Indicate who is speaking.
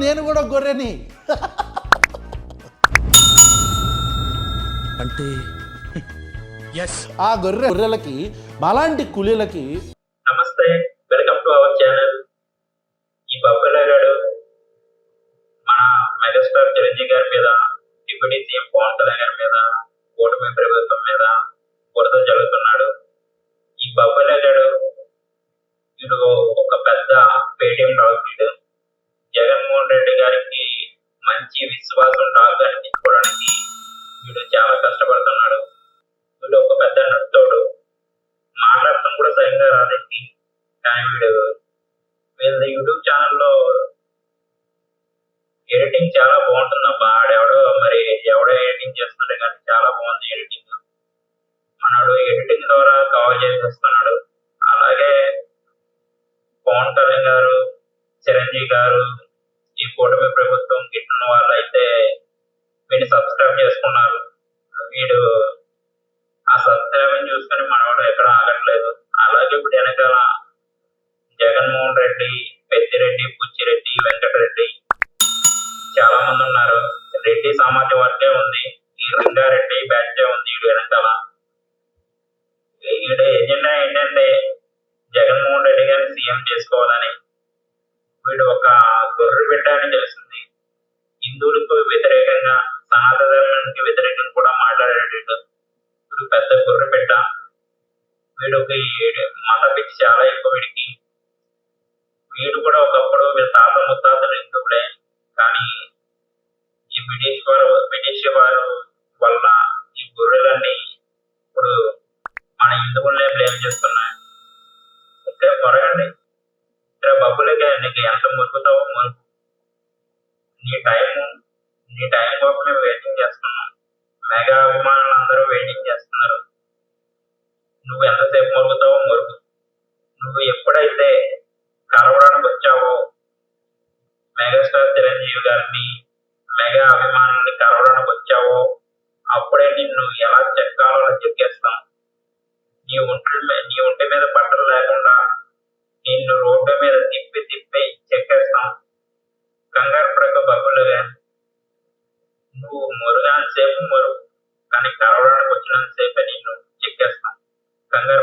Speaker 1: నేను కూడా గొర్రెని.
Speaker 2: అంటే ఎస్
Speaker 1: ఆ గొర్రె గొర్రెలకి మాలాంటి కూలీలకి
Speaker 3: నమస్తే వెల్కమ్ టు అవర్ ఛానల్ ఈ బొబ్బలగాడు మన మెగాస్టార్ చిరంజీవి గారి మీద డిప్యూటీ సీఎం పవన్ కళ్యాణ్ గారి మీద కూటమి ప్రభుత్వం మీద బురద జల్లుతున్నాడు. ఈ బొబ్బలగాడు వీడు ఒక పెద్ద పేటిఎం డాగ్ ఎడిటింగ్ ద్వారా కవర్ చేసేస్తున్నాడు. అలాగే పవన్ కళ్యాణ్ గారు చిరంజీవి గారు ఈ కూటమి ప్రభుత్వం గిట్టిన వాళ్ళు అయితే వీడిని సబ్స్క్రైబ్ చేసుకున్నారు. వీడు వీడు ఒక గొర్రె బిడ్డ అని తెలిసింది హిందువులకు వ్యతిరేకంగా సనాతన ధర్మానికి వ్యతిరేకంగా కూడా మాట్లాడేటట్టు వీడు పెద్ద గొర్రె బిడ్డ. వీడికి మత పిచ్చి చాలా ఎక్కువ వీడికి. వీడు కూడా ఒకప్పుడు వీళ్ళ తాత ముత్తాతలు హిందువులే. కానీ ఈ బ్రిటిష్ వారు బ్రిటిష్ వారు వల్ల ఈ గొర్రెలన్నీ ఇప్పుడు మన హిందువులనే బ్లేమ్ చేస్తున్నారు నీకు ఎంత మురుగుతావో మురుకు నీ టైం నీ టైం కోసం మేము వెయిటింగ్ చేస్తున్నాం మెగా అభిమానులు అందరూ వెయిటింగ్ చేస్తున్నారు నువ్వు ఎంతసేపు మురుగుతావో మురుగు నువ్వు ఎప్పుడైతే కలవడానికి వచ్చావో మెగాస్టార్ చిరంజీవి గారిని మెగా అభిమానుల్ని కలవడానికి వచ్చావో అప్పుడే నిన్ను ఎలా చెక్కాలో అలా చెక్కేస్తాం నీ ఒంట్లో నువ్వు మురుగాని సేపు మురుగు కానీ కరవడానికి వచ్చినంత సేపే నిన్ను చెక్కేస్తాం కంగారు